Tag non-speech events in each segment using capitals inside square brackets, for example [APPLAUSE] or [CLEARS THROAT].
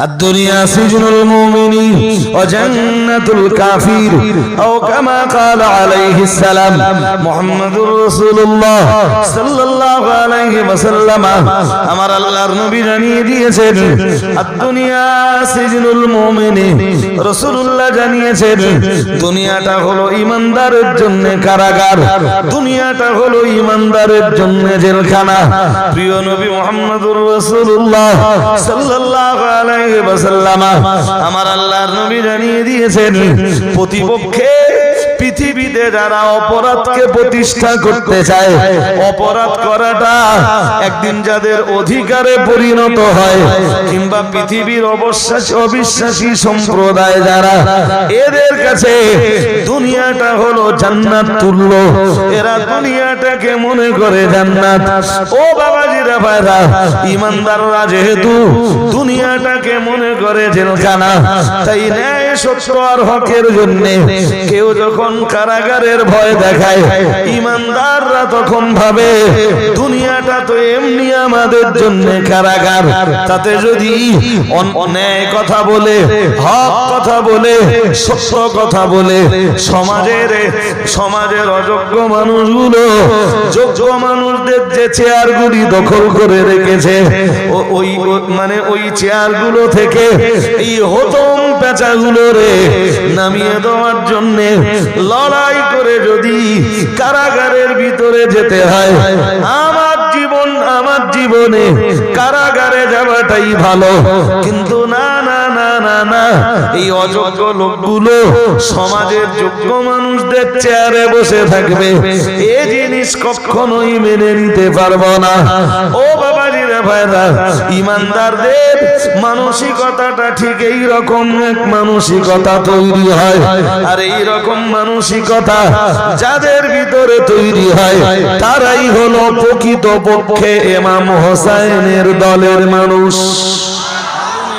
الدنيا سجن المؤمن وجنة الكافر أو كما قال عليه السلام محمد رسول الله صلى الله عليه وسلم আমার আল্লাহর নবী জানিয়ে দিয়েছেন দুনিয়া সিজনুল মুমিন রাসূলুল্লাহ জানিয়েছেন দুনিয়াটা হলো ইমানদারের জন্য কারাগার দুনিয়াটা হলো ইমানদারের জন্য জেলখানা প্রিয় নবী মুহাম্মদুর রাসূলুল্লাহ সাল্লাল্লাহু আলাইহি ওয়াসাল্লাম আমার আল্লাহর নবী জানিয়ে দিয়েছেন প্রতিপক্ষে পৃথিবীতে যারা অপরাধকে প্রতিষ্ঠা করতে চায়, অপরাধ করাটা একদিন যাদের অধিকারে পরিণত হয়, কিংবা পৃথিবীর অবশ্বাসী অবিশ্বাসী সম্প্রদায় যারা, এদের কাছে দুনিয়াটা হলো জান্নাত তুল্য। এরা দুনিয়াটাকে মনে করে জান্নাত। ও বাবাজিরা ভাইরা, ইমানদাররা যেহেতু দুনিয়াটাকে মনে করে জেলখানা, তাই ন্যায় সত্য হকের জন্য। কেউ যখন কারাগারের ভয় দেখায়, ইমানদাররা তখন ভাবে, দুনিয়াটা তো এমনি আমাদের জন্য কারাগার। তাতে যদি অন- ন্যায় কথা বলে, হক কথা বলে, সত্য কথা বলে, সমাজের সমাজের অযোগ্য মানুষগুলো যোগ্য মানুষদের যে চেয়ারগুলি দখল করে রেখেছে ওই মানে ওই চেয়ারগুলো থেকে এই হতম পেঁচাগুলো রে, নামিয়ে দেওয়ার জন্য লড়াই করে যদি কারাগারের ভিতরে যেতে হয়, আমার জীবন আমার জীবনে কারাগারে যাওয়াটাই ভালো। কিন্তু না এই অযোগ্য লোকগুলো সমাজের যোগ্য মানুষদের চেয়ারে বসে থাকবে, এ জিনিস কখনোই মেনে নিতে পারব না। ও বাবাজিরা ভাইরা ইমানদারদের মানসিকতাটা ঠিক এই এক মানসিকতা তৈরি হয়। আর মানসিকতা যাদের ভিতরে তৈরি হয়, তারাই হলো প্রকৃত পক্ষে এমাম হোসাইনের দলের মানুষ।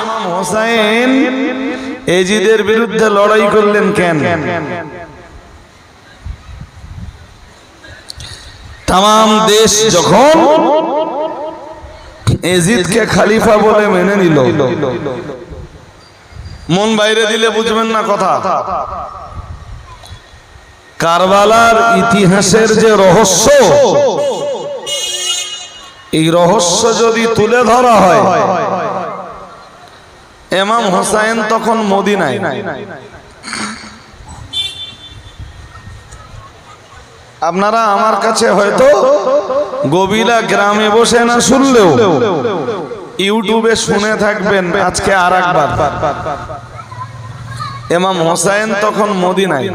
ইমাম হোসাইন এজিদের বিরুদ্ধে লড়াই করলেন কেন? তাম দেশ যখন এজিদকে খালিফা বলে মেনে নিল। মন বাইরে দিলে বুঝবেন না কথা। কারবালার ইতিহাসের যে রহস্য এই রহস্য যদি তুলে ধরা হয় এমাম হোসাইন তখন মদিনায়। আপনারা আমার কাছে হয়তো গবিলা গ্রামে বসে না শুনলেও ইউটিউবে শুনে থাকবেন আজকে আর একবার এমাম হোসাইন তখন মদিনায়।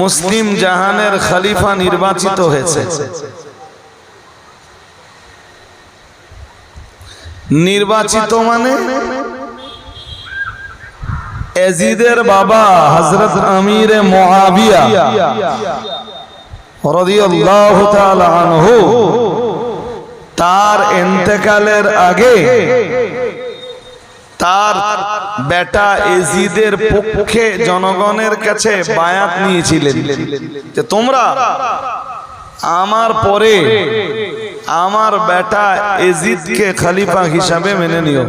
মুসলিম জাহানের খালিফা নির্বাচিত হয়েছে। নির্বাচিত মানে এজিদের বাবা হজরত আমির তার ইন্তেকালের আগে তার বেটা এজিদের পক্ষে জনগণের কাছে বায়াত নিয়েছিলেন যে, তোমরা আমার পরে আমার বেটা এজিদকে খলিফা হিসাবে মেনে নিও।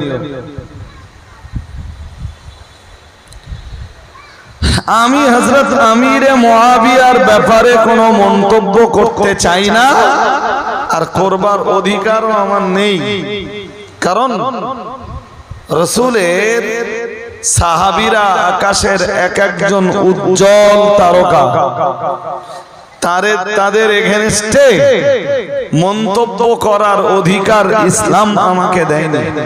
আমি হজরত আমিরে মহাবিয়ার ব্যাপারে কোনো মন্তব্য করতে চাই না। আর করবার অধিকারও আমার নেই। কারণ রসুলের সাহাবিরা আকাশের এক একজন উজ্জ্বল তারকা। তাদের তাদের এগেনস্টে মন্তব্য করার অধিকার ইসলাম আমাকে দেয় দেয়নি।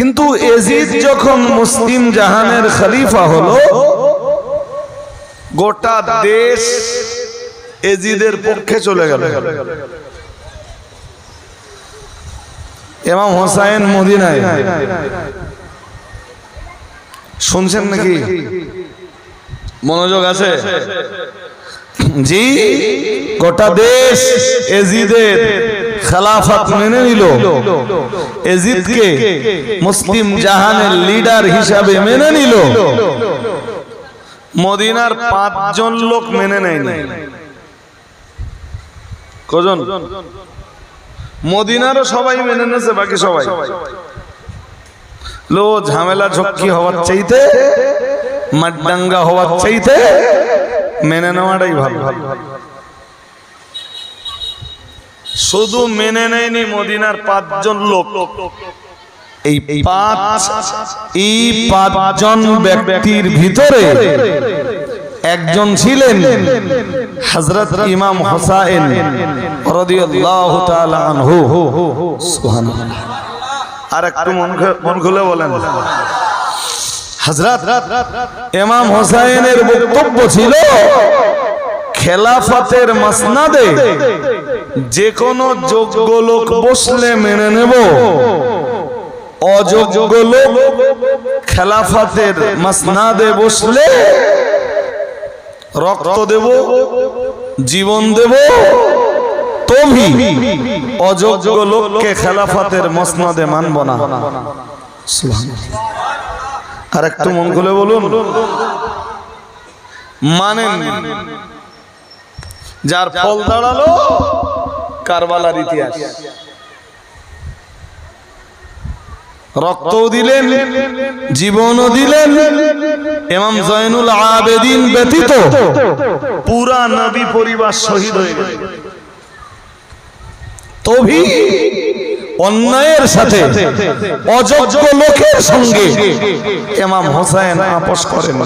কিন্তু এজিদ যখন মুসলিম জাহানের খলিফা হলো, গোটা দেশ এজিদের পক্ষে চলে গেল। এমাম হোসাইন মদিনায়। শুনছেন নাকি? মনোযোগ আছে? [CLEARS THROAT] জি, গোটা দেশ এজিদের খেলাফত মেনে নিল। এজিদকে মুসলিম জাহানের লিডার হিসাবে মেনে নিল। মদিনার পাঁচজন লোক মেনে নেয়নি। কজন? মদিনারও সবাই মেনে নেছে বাকি সবাই। লো, ঝামেলা ঝক্কি হওয়ার চাইতে, মাড্ডাঙ্গা হওয়ার চাইতে মেনে নেওয়াটাই ভালো। শুধু মেনে নেয়নি মদিনার পাঁচজন লোক। এই পাঁচ এই পাঁচজন ব্যক্তির ভিতরে একজন ছিলেন হযরত ইমাম হোসাইন আর একটু মন খুলে বলেন। হযরত ইমাম হোসাইনের বক্তব্য ছিল, খেলাফতের মাসনাদে যে কোনো যোগ্য লোক বসলে মেনে নেব, অযোগ্য লোক খেলাফতের মাসনাদে বসলে রক্ত দেব, জীবন দেব তবে অযোগ্য লোককে খেলাফতের মসনদে মানব না। আর একটু মন খুলে বলুন। মানেন। যার ফল দাঁড়াল কারবালার ইতিহাস। রক্তও দিলেন জীবনও দিলেন। এমাম জয়নুল আবেদিন ব্যতীত পুরা নবী পরিবার শহীদ হয়ে গেল। তবে অন্যায়ের সাথে, অযোগ্য লোকের সঙ্গে এমাম হোসেন আপোষ করেন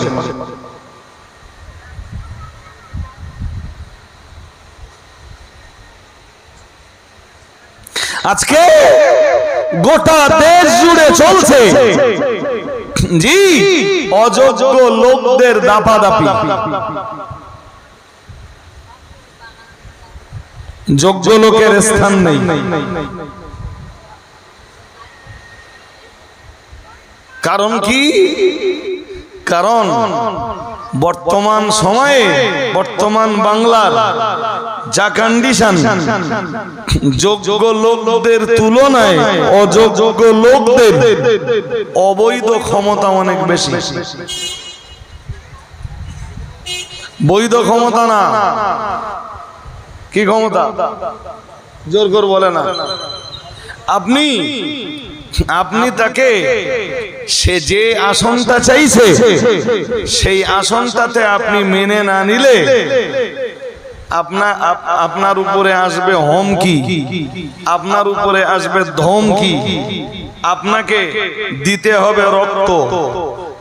আজকে গোটা দেশ জুড়ে চলছে। জি, অযোগ্য লোকদের দাপা দাপাদাপি। যোগ্য লোকের স্থান নেই। কারণ কি? কারণ বর্তমান সময়ে বর্তমান বাংলার যা কন্ডিশন যোগ্য লোকদের তুলনায় অযোগ্য লোকদের অবৈধ ক্ষমতা অনেক বেশি। বৈধ ক্ষমতা না। কি ক্ষমতা? জোর করে বলে না। আপনি আপনি তাকে সে যে আসনটা চাইছে সেই আসনটাতে আপনি মেনে না নিলে আপনার আপনার উপরে আসবে হমকি। আপনার উপরে আসবে ধমকি। আপনাকে দিতে হবে রক্ত।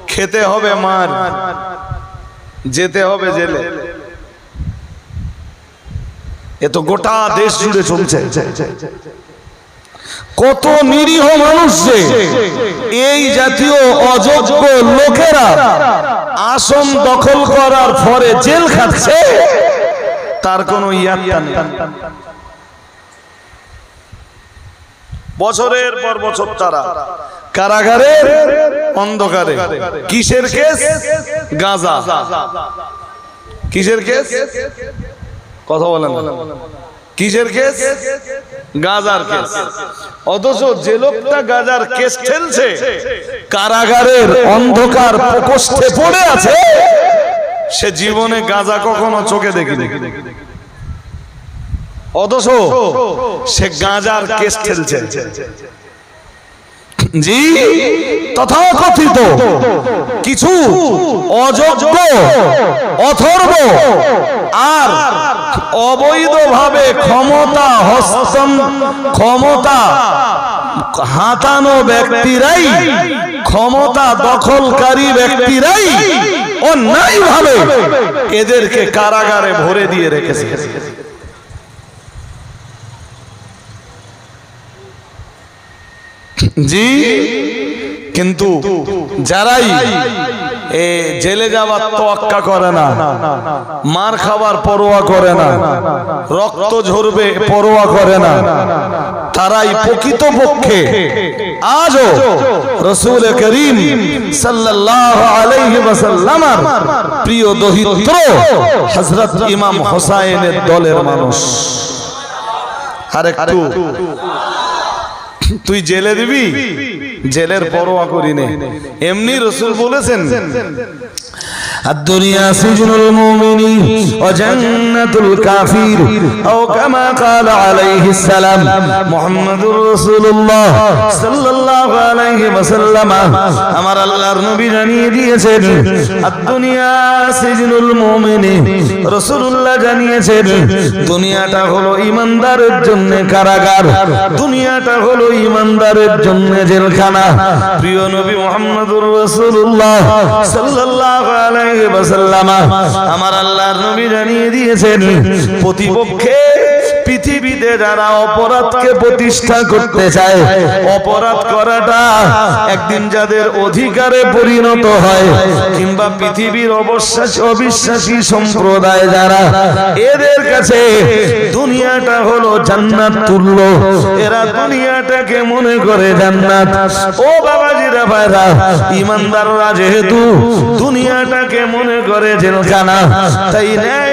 খেতে হবে মার। যেতে হবে জেলে। এ তো গোটা দেশ জুড়ে চলছে। কত নিরীহ মানুষ যে এই জাতীয় অযোগ্য লোকেরা আসন দখল করার পরে জেল খাচ্ছে, তার কোনো বছরের পর বছর তারা কারাগারে, অন্ধকারে। কিসের কেস? গাজা। কিসের কেস? কথা বলেন। কিসের কেস? গাজার কেস। অথচ যে লোকটা গাজার কেস ঠেলছে, কারাগারের অন্ধকার প্রকোষ্ঠে পড়ে আছে, সে জীবনে গাজা কখনো চোখে দেখিনি। অথচ সে গাজার কেস ঠেলছে। জি। তথাকথিত কিছু অযোগ্য, অথর্ব আর অবৈধভাবে ক্ষমতা হস্তন ক্ষমতা হাতানো ব্যক্তিরাই, ক্ষমতা দখলকারী ব্যক্তিরাই অন্যায়ভাবে এদেরকে কারাগারে ভরে দিয়ে রেখেছে। জি? কিন্তু যারাই এ জেলে যাওয়ার তোয়াক্কা করে না, মার খাবার পরোয়া করে না, রক্ত ঝরবে পরোয়া করে না, তারাই প্রকৃত পক্ষে আজও রসুল করিম ওয়াসাল্লামার প্রিয় দহিত্র হযরত ইমাম হোসাইনের দলের মানুষ। আর একটু তুই জেলে দিবি? জেলের পরোয়া করি নে। এমনি রসুল বলেছেন الدنيا سجن المؤمن وجنة الكافر أو كما قال عليه السلام محمد رسول الله صلى الله عليه وسلم আমার আল্লাহর নবী জানিয়ে দিয়েছেন দুনিয়া সিজনুল মুমিন রাসূলুল্লাহ জানিয়েছেন দুনিয়াটা হলো ইমানদারের জন্য কারাগার দুনিয়াটা হলো ইমানদারের জন্য জেলখানা প্রিয় নবী মুহাম্মদুর রাসূলুল্লাহ সাল্লাল্লাহু আলাইহি ওয়াসাল্লাম আমার আল্লাহর নবী জানিয়ে দিয়েছেন প্রতিপক্ষে পৃথিবীতে যারা অপরাধকে প্রতিষ্ঠা করতে চায়, অপরাধ করাটা একদিন যাদের অধিকারে পরিণত হয়, কিংবা পৃথিবীর অবশ্বাসী অবিশ্বাসী সম্প্রদায় যারা, এদের কাছে দুনিয়াটা হলো জান্নাত তুল্য। এরা দুনিয়াটাকে মনে করে জান্নাত। ও বাবাজিরা ভাইরা, ইমানদাররা যেহেতু দুনিয়াটাকে মনে করে জেলখানা, তাই ন্যায়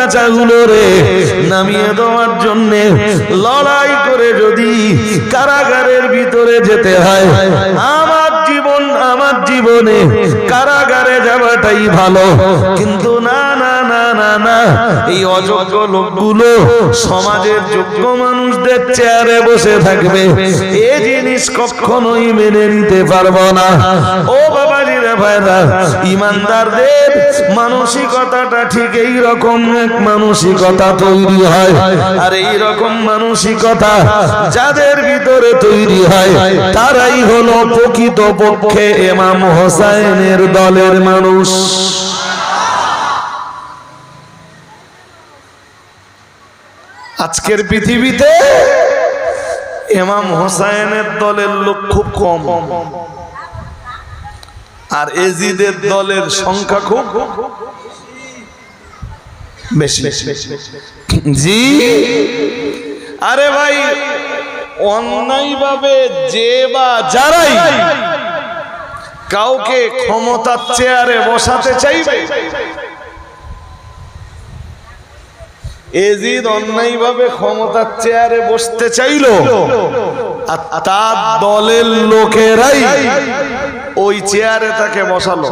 পেঁচাগুলো রে, নামিয়ে দেওয়ার জন্য লড়াই করে যদি কারাগারের ভিতরে যেতে হয়, আমার জীবন, আমার জীবনে কারাগারে যাওয়াটাই ভালো। কিন্তু না না না না না, এই অযোগ্য লোকগুলো সমাজের যোগ্য মানুষদের চেয়ারে বসে থাকবে, এ জিনিস কখনোই মেনে নিতে পারব না। ও বাবাজি ইমানদারদের মানসিকতাটা ঠিক এই এক মানসিকতা তৈরি হয়। আর মানসিকতা যাদের ভিতরে তৈরি হয়, তারাই হলো প্রকৃত পক্ষে এমাম হোসাইনের দলের মানুষ। আজকের পৃথিবীতে এমাম হোসাইনের দলের লোক খুব কম। আর এজিদের দলের সংখ্যা খুব বেশি। জি। আরে ভাই অন্যায় ভাবে যে বা যারাই কাউকে ক্ষমতার চেয়ারে বসাতে চাইবে। এজিদ অন্যায়ভাবে ক্ষমতার চেয়ারে বসতে চাইল। আর তার দলের লোকেরাই ওই চেয়ারে তাকে বসালো।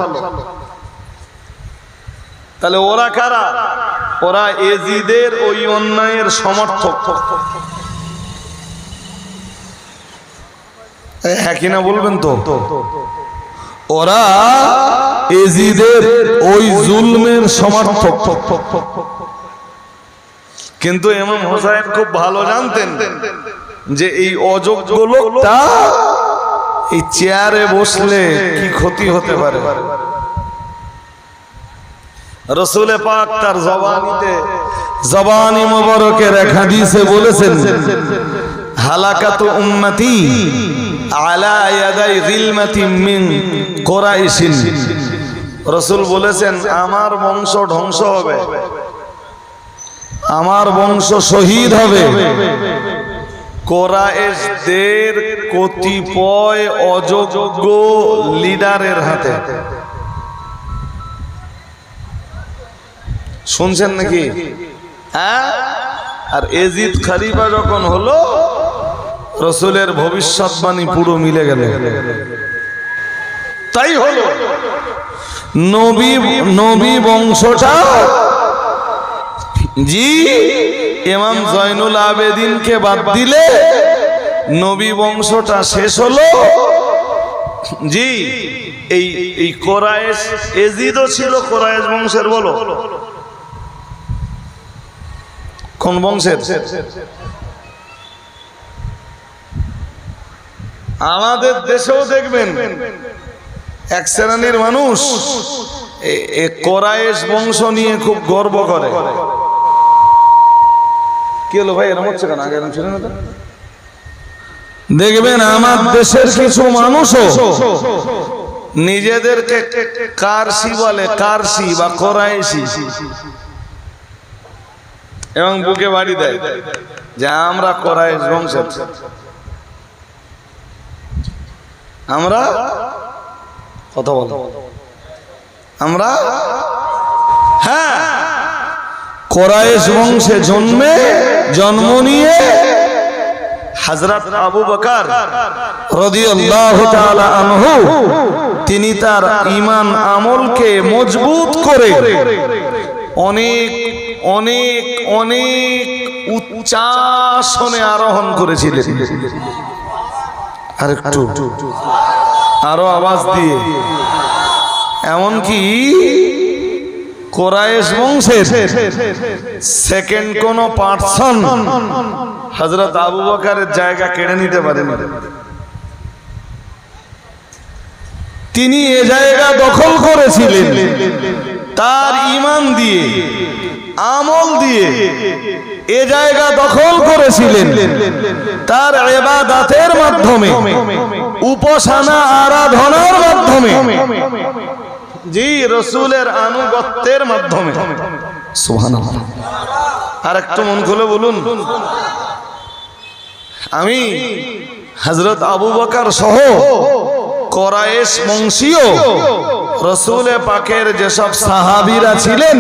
তাহলে ওরা কারা? ওরা এজিদের ওই অন্যায়ের সমর্থক। হ্যাঁ কিনা বলবেন তো? ওরা এজিদের ওই জুলমের সমর্থক। কিন্তু এমাম হোসাইন খুব ভালো জানতেন যে এই অযোগ্য লোকটা এই চেয়ারে বসলে কি ক্ষতি হতে পারে? রসুলে পাক তার জবানিতে জবানি মোবারকের এক হাদিসে বলেছেন হালাকাতু উম্মতি আলা ইয়াদাই গিলমাতি মিন কুরাইশিন। রসুল বলেছেন আমার বংশ ধ্বংস হবে। আমার বংশ শহীদ হবে। কোরআশদের কতিপয় অযোগ্য লিডারের হাতে। শুনছেন নাকি? হ্যাঁ? আর এজিদ খালিফা যখন হলো, রসুলের ভবিষ্যৎবাণী পুরো মিলে গেল। তাই হলো। নবী নবী বংশটা জি? ইমাম জয়নুল আবেদিনকে বাদ দিলে নবী বংশটা শেষ হলো। জি, এই এই কোরআশ এজিদও ছিল কোরআশ বংশের বলো। কোন বংশের? আমাদের দেশেও দেখবেন এক শ্রেণির মানুষ কোরআশ বংশ নিয়ে খুব গর্ব করে। কি ভাই? হচ্ছে কেন? আগে না? দেখবেন, আমার দেশের কিছু মানুষও নিজেদেরকে কারসি বলে, কারসি বা কোরাইশি। এবং বুকে বাড়ি দেয় যে আমরা কোরাইশ বংশের। আমরা কথা বল। আমরা হ্যাঁ কোরাইশ বংশে জন্মে জন্ম নিয়ে হযরত আবু বকর আনহু তিনি তার ইমান আমলকে মজবুত করে অনেক অনেক অনেক উচ্চাসনে আরোহণ করেছিলেন। আর একটু আরও আওয়াজ দিয়ে। এমনকি কোরাইশ বংশের সেকেন্ড কোন পার্সন হজরত আবু বকারের জায়গা কেড়ে নিতে পারেন। তিনি এ জায়গা দখল করেছিলেন। তার ইমান দিয়ে, আমল দিয়ে এ জায়গা দখল করেছিলেন। তার এবাদাতের মাধ্যমে, উপাসনা, আরাধনার মাধ্যমে। জি রসুলের আনুগত্যের মাধ্যমে। আর একটু মন খুলে বলুন। আমি হজরত আবু বকর সহ কোরাইশ বংশীয় রসুলে পাকের যেসব সাহাবীরা ছিলেন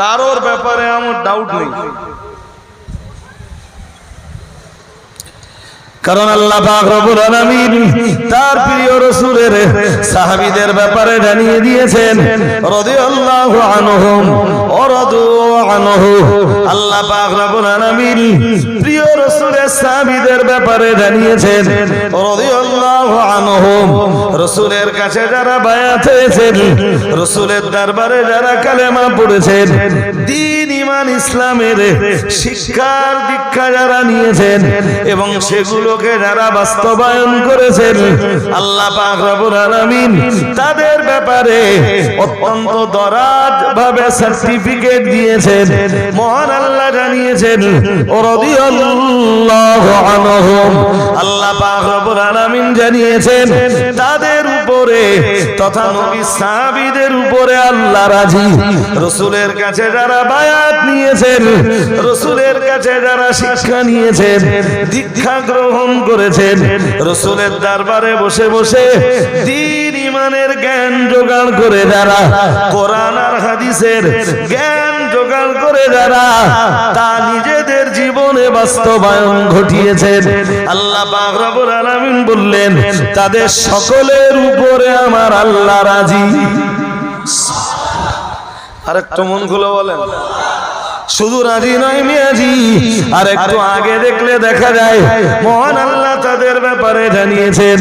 কারোর ব্যাপারে আমার ডাউট নেই। কারণ আল্লাহ পাক রব্বুল আলামিন তার প্রিয় রাসূলের সাহাবীদের ব্যাপারে জানিয়ে দিয়েছেন আল্লাহ রাসূলের কাছে যারা বায়াত হয়েছেন, রাসূলের দরবারে যারা কালেমা পড়েছেন দ্বীন ঈমান ইসলামের শিক্ষার দীক্ষা যারা নিয়েছেন এবং সেগুলোকে যারা বাস্তবায়ন করেছেন, আল্লাহ তাদের ব্যাপারে অত্যন্ত দরাজ ভাবে সার্টিফিকেট দিয়েছেন। মহান আল্লাহ জানিয়েছেন আল্লাহ রব্বুল জানিয়েছেন, তাদের উপরে, তথা নবী সাহাবীদের উপরে আল্লাহ রাজি। রসুলের কাছে যারা বায়াত নিয়েছেন, রসুলের কাছে যারা শিক্ষা নিয়েছেন, দীক্ষা গ্রহণ করেছেন, রসুলের দরবারে বসে বসে দিন ইমানের জ্ঞান জোগাড় করে যারা কোরআন আর হাদিসের জ্ঞান জোগাড় করে যারা তা নিজেদের জীবনে বাস্তবায়ন ঘটিয়েছেন। আল্লাহ পাক রব্বুল আলামিন বললেন, তাদের সকলের উপরে আমার আল্লাহ রাজি। আরেকটু মন খুলে বলেন। শুধু রাজি নয় মিয়াজি আর একটু আগে দেখলে দেখা যায়, মহান আল্লাহ তাদের ব্যাপারে জানিয়েছেন,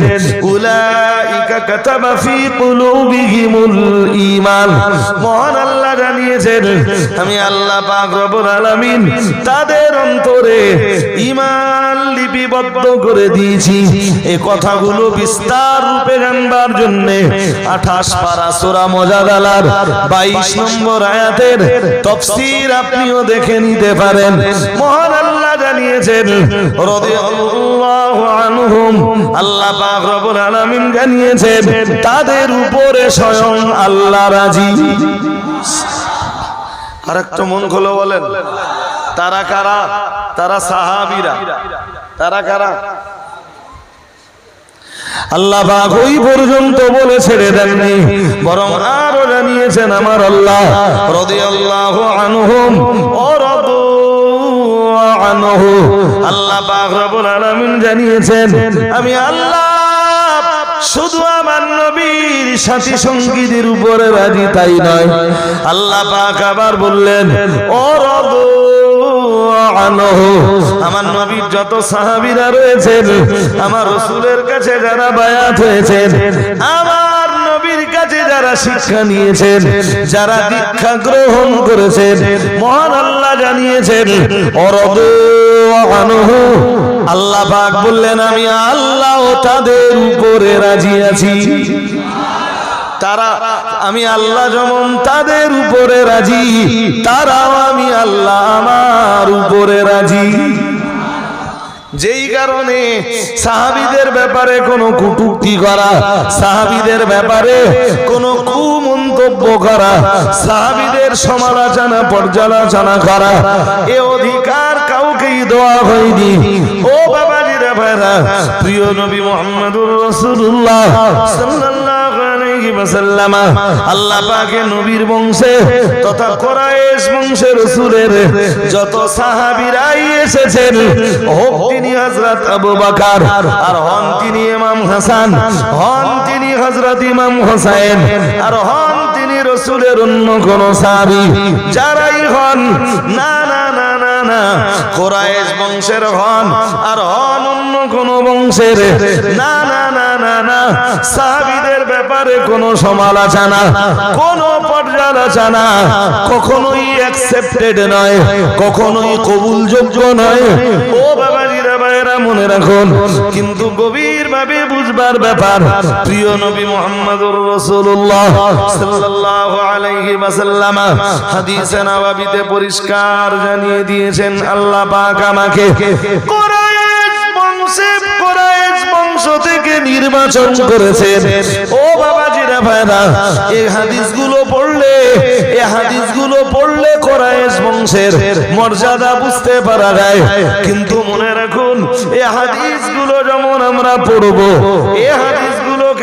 উলাইকা কাতাবা ফি কুলুবিহিমুল ঈমান। মহান আল্লাহ জানিয়েছেন, আমি আল্লাহ পাক রব্বুল আলামিন তাদের অন্তরে ঈমান লিপিবদ্ধ করে দিয়েছি। এই কথাগুলো বিস্তার রূপে জানবার জন্য 28 পারা সূরা মুজাদালার 22 নম্বর আয়াতের তাফসীর আপনিও দেখে নিতে পারেন। মহান আল্লাহ জানিয়েছেন আল্লাহ আলামিন জানিয়েছেন, তাদের উপরে স্বয়ং আল্লাহ রাজি। আরেকটা মন খোলো বলেন, তারা কারা? তারা সাহাবীরা। তারা কারা? আল্লাহ ওই পর্যন্ত বলে ছেড়ে দেননি। বরং আরও জানিয়েছেন আমার আল্লাহ আনহুম আল্লাহ আলামিন জানিয়েছেন, আমি আল্লাহ শুধু আমার নবীর সাথী সঙ্গীদের উপরে রাজি তাই নয়। আল্লাহ আবার বললেন, ও রাদু আমার নবীর যত রয়েছেন, আমার রসুলের কাছে যারা বায়াত হয়েছেন, আমার নবীর কাছে যারা শিক্ষা নিয়েছেন, যারা দীক্ষা গ্রহণ করেছেন, মহান আল্লাহ জানিয়েছেন, অরদু আল্লাহ পাক বললেন, আমি আল্লাহ তাদের উপরে রাজি আছি। তারা, আমি আল্লাহ যেমন তাদের উপরে রাজি, তারাও আমি আল্লাহ আমার উপরে রাজি। যেই কারণে সাহাবিদের ব্যাপারে কোনো কুটুক্তি করা, সাহাবিদের ব্যাপারে কোনো কুমন্তব্য করা, সাহাবিদের সমালোচনা, পর্যালোচনা করা, এ অধিকার কাউকেই দেওয়া হয়নি। ও বাবাজিরা প্রিয় নবী মোহাম্মদুর সাল্লাল্লাহু আলাইহি তিনি হযরত ইমাম হাসান, হন তিনি হযরত ইমাম অন্য কোন সাহাবী। যারাই হন, না না না না না, কোরাইশ বংশের হন আর হন কোন বংশের? না না না না না। সাহাবীদের ব্যাপারে কোনো সমালোচনা কোনো পর্যালোচনা কখনোই অ্যাকসেপ্টেড নয়, কখনোই কবুলযোগ্য নয়। ও বাবাজিরা ভাইরা মনে রাখুন, কিন্তু গভীর ভাবে বুঝবার ব্যাপার, প্রিয় নবী মুহাম্মদুর রাসূলুল্লাহ সাল্লাল্লাহু আলাইহি ওয়াসাল্লাম হাদিসে নববীতে পরিষ্কার জানিয়ে দিয়েছেন, আল্লাহ পাক আমাকে কুরাইশ কোরাইশ বংশ থেকে নির্বাচন করেছেন। ও বাবাজিরা ভাইরা, এই হাদিসগুলো পড়লে, এই হাদিসগুলো পড়লে কোরাইশ বংশের মর্যাদা বুঝতে পারা যায়। কিন্তু মনে রাখুন, এই হাদিসগুলো যেমন আমরা পড়ব, এই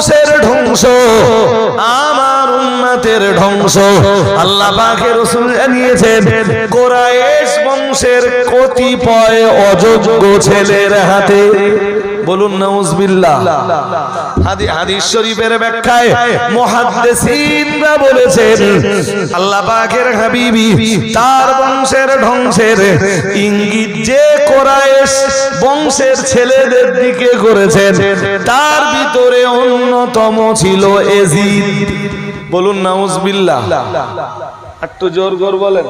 বংশের ধ্বংস আমার উন্নতের ধ্বংস। আল্লাহ রাসূল জানিয়েছেন কোরাইশ বংশের কতিপয় অযোগ্য ছেলের হাতে। বলুন, নাউজবিল্লাহ। হাদি হাদিস শরীফের ব্যাখ্যায় মুহাদ্দিসিনরা বলেছেন, আল্লাহ পাকের হাবিবি তার বংশের ধ্বংসের ইঙ্গিত যে কোরাইশ বংশের ছেলেদের দিকে করেছেন, তার ভিতরে অন্যতম ছিল এজিদ। বলুন, নাউজবিল্লাহ। একটু জোর জোর বলেন।